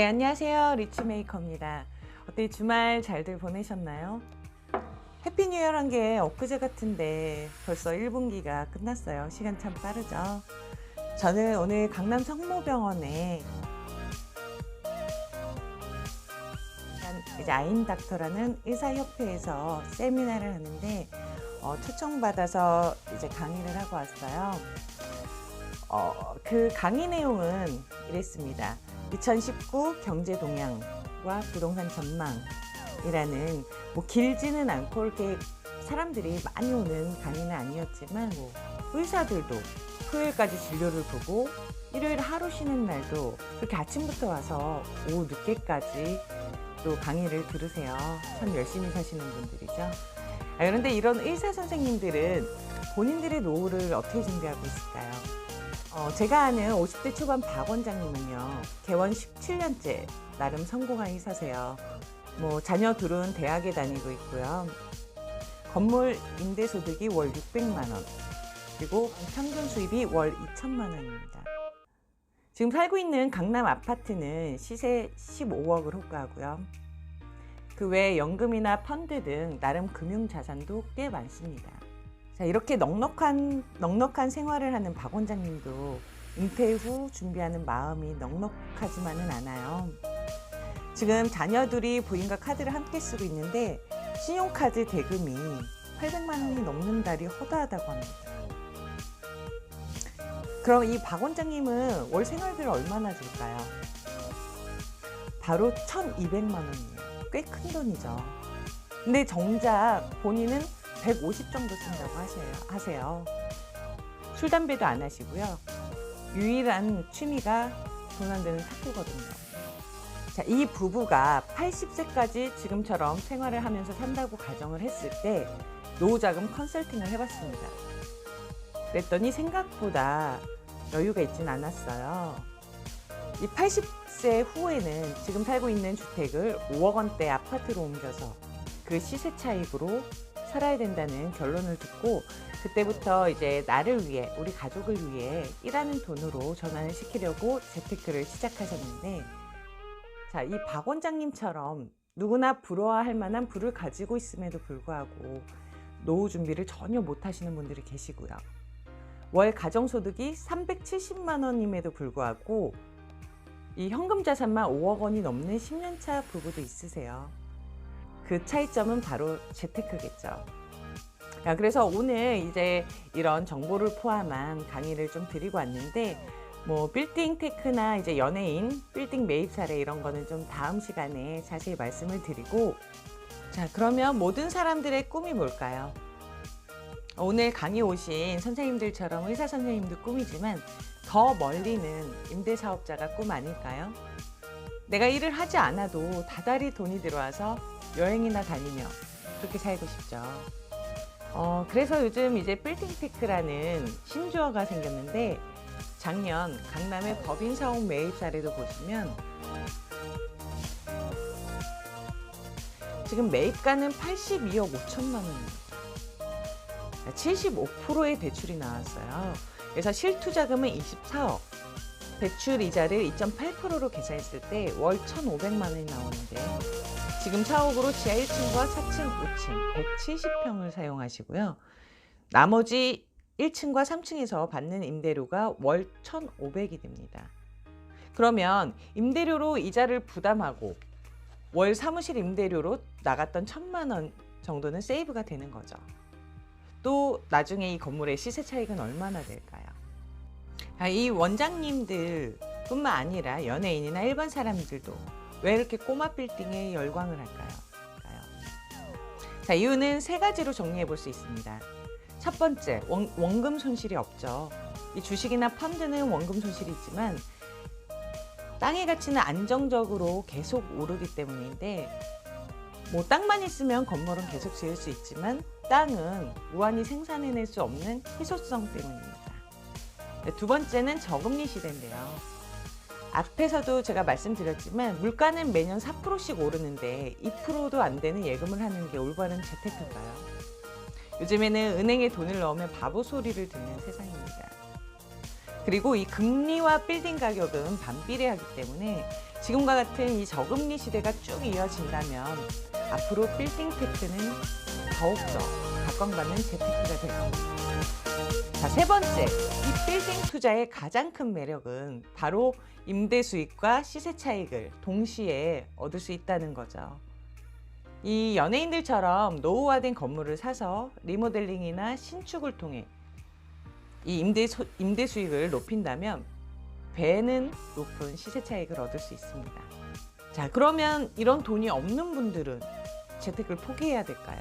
네, 안녕하세요. 리치메이커입니다. 어때 주말 잘들 보내셨나요? 해피 뉴 이어란 게 엊그제 같은데 벌써 1분기가 끝났어요. 시간 참 빠르죠. 저는 오늘 강남 성모병원에 이제 아인 닥터라는 의사협회에서 세미나를 하는데 어, 초청받아서 이제 강의를 하고 왔어요. 어, 그 강의 내용은 이랬습니다. 2019 경제 동향과 부동산 전망이라는 뭐 길지는 않고 이렇게 사람들이 많이 오는 강의는 아니었지만 뭐 의사들도 토요일까지 진료를 보고 일요일 하루 쉬는 날도 그렇게 아침부터 와서 오후 늦게까지 또 강의를 들으세요. 참 열심히 사시는 분들이죠. 아, 그런데 이런 의사 선생님들은 본인들의 노후를 어떻게 준비하고 있을까요? 어, 제가 아는 50대 초반 박 원장님은요, 개원 17년째 나름 성공한 의사세요. 뭐, 자녀 둘은 대학에 다니고 있고요. 건물 임대 소득이 월 600만 원, 그리고 평균 수입이 월 2천만 원입니다. 지금 살고 있는 강남 아파트는 시세 15억을 호가하고요. 그 외에 연금이나 펀드 등 나름 금융 자산도 꽤 많습니다. 자, 이렇게 넉넉한, 넉넉한 생활을 하는 박 원장님도 은퇴 후 준비하는 마음이 넉넉하지만은 않아요. 지금 자녀들이 부인과 카드를 함께 쓰고 있는데 신용카드 대금이 800만 원이 넘는 달이 허다하다고 합니다. 그럼 이 박 원장님은 월 생활비를 얼마나 줄까요? 바로 1,200만 원이에요. 꽤 큰 돈이죠. 근데 정작 본인은 150 정도 쓴다고 하세요. 하세요. 술, 담배도 안 하시고요. 유일한 취미가 돈 안 되는 탁구거든요. 자, 이 부부가 80세까지 지금처럼 생활을 하면서 산다고 가정을 했을 때 노후자금 컨설팅을 해봤습니다. 그랬더니 생각보다 여유가 있진 않았어요. 이 80세 후에는 지금 살고 있는 주택을 5억 원대 아파트로 옮겨서 그 시세 차익으로 살아야 된다는 결론을 듣고 그때부터 이제 나를 위해 우리 가족을 위해 일하는 돈으로 전환을 시키려고 재테크를 시작하셨는데 자, 이 박 원장님처럼 누구나 부러워할 만한 부를 가지고 있음에도 불구하고 노후 준비를 전혀 못 하시는 분들이 계시고요. 월 가정소득이 370만 원임에도 불구하고 이 현금 자산만 5억 원이 넘는 10년차 부부도 있으세요. 그 차이점은 바로 재테크겠죠. 야, 그래서 오늘 이제 이런 정보를 포함한 강의를 좀 드리고 왔는데 뭐 빌딩 테크나 이제 연예인 빌딩 매입 사례 이런 거는 좀 다음 시간에 자세히 말씀을 드리고 자 그러면 모든 사람들의 꿈이 뭘까요? 오늘 강의 오신 선생님들처럼 의사 선생님도 꿈이지만 더 멀리는 임대 사업자가 꿈 아닐까요? 내가 일을 하지 않아도 다달이 돈이 들어와서 여행이나 다니며 그렇게 살고 싶죠. 어, 그래서 요즘 이제 빌딩테크라는 신조어가 생겼는데 작년 강남의 법인 사옥 매입 사례도 보시면 지금 매입가는 82억 5천만 원입니다. 75%의 대출이 나왔어요. 그래서 실투자금은 24억, 대출 이자를 2.8%로 계산했을 때 월 1,500만 원이 나오는데 지금 사옥으로 지하 1층과 4층, 5층 170평을 사용하시고요. 나머지 1층과 3층에서 받는 임대료가 월 1,500이 됩니다. 그러면 임대료로 이자를 부담하고 월 사무실 임대료로 나갔던 1,000만 원 정도는 세이브가 되는 거죠. 또 나중에 이 건물의 시세 차익은 얼마나 될까요? 아, 이 원장님들 뿐만 아니라 연예인이나 일반 사람들도 왜 이렇게 꼬마 빌딩에 열광을 할까요? 자, 이유는 세 가지로 정리해 볼 수 있습니다. 첫 번째, 원, 원금 손실이 없죠. 이 주식이나 펀드는 원금 손실이 있지만 땅의 가치는 안정적으로 계속 오르기 때문인데 뭐 땅만 있으면 건물은 계속 지을 수 있지만 땅은 무한히 생산해낼 수 없는 희소성 때문입니다. 네, 두 번째는 저금리 시대인데요. 앞에서도 제가 말씀드렸지만 물가는 매년 4%씩 오르는데 2%도 안 되는 예금을 하는 게 올바른 재테크인가요? 요즘에는 은행에 돈을 넣으면 바보 소리를 듣는 세상입니다. 그리고 이 금리와 빌딩 가격은 반비례하기 때문에 지금과 같은 이 저금리 시대가 쭉 이어진다면 앞으로 빌딩 택스는 더욱더 각광받는 재테크가 될 겁니다. 자, 세 번째, 이 빌딩 투자의 가장 큰 매력은 바로 임대 수익과 시세 차익을 동시에 얻을 수 있다는 거죠. 이 연예인들처럼 노후화된 건물을 사서 리모델링이나 신축을 통해 이 임대, 소- 임대 수익을 높인다면 배는 높은 시세 차익을 얻을 수 있습니다. 자, 그러면 이런 돈이 없는 분들은 재테크를 포기해야 될까요?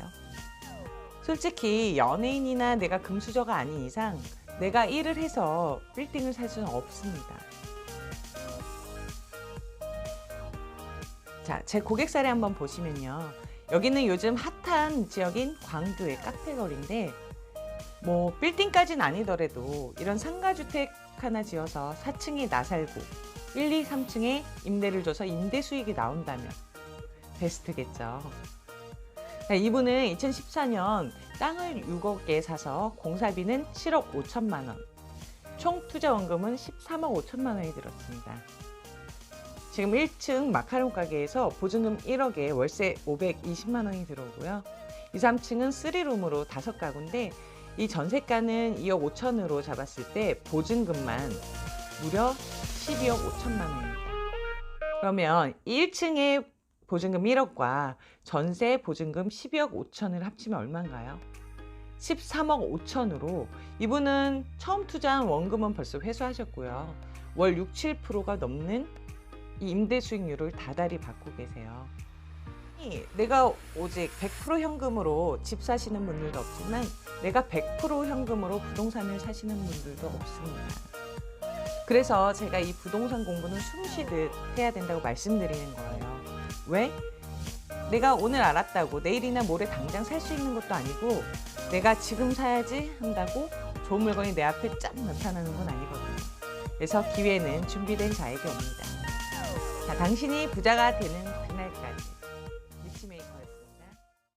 솔직히 연예인이나 내가 금수저가 아닌 이상 내가 일을 해서 빌딩을 살 수는 없습니다. 자, 제 고객 사례 한번 보시면요. 여기는 요즘 핫한 지역인 광교의 카페거리인데 뭐 빌딩까지는 아니더라도 이런 상가주택 하나 지어서 4층에 나 살고 1, 2, 3층에 임대를 줘서 임대 수익이 나온다면 베스트겠죠. 자, 이분은 2014년 땅을 6억에 사서 공사비는 7억 5천만 원, 총 투자 원금은 13억 5천만 원이 들었습니다. 지금 1층 마카롱 가게에서 보증금 1억에 월세 520만 원이 들어오고요. 2, 3층은 3룸으로 5가구인데 이 전세가는 2억 5천으로 잡았을 때 보증금만 무려 12억 5천만 원입니다. 그러면 1층에 보증금 1억과 전세 보증금 12억 5천을 합치면 얼마인가요? 13억 5천으로 이분은 처음 투자한 원금은 벌써 회수하셨고요. 월 6, 7%가 넘는 이 임대 수익률을 다달이 받고 계세요. 이 내가 오직 100% 현금으로 집 사시는 분들도 없지만 내가 100% 현금으로 부동산을 사시는 분들도 없습니다. 그래서 제가 이 부동산 공부는 숨 쉬듯 해야 된다고 말씀드리는 거예요. 왜? 내가 오늘 알았다고 내일이나 모레 당장 살 수 있는 것도 아니고 내가 지금 사야지 한다고 좋은 물건이 내 앞에 쫙 나타나는 건 아니거든요. 그래서 기회는 준비된 자에게 옵니다. 자, 당신이 부자가 되는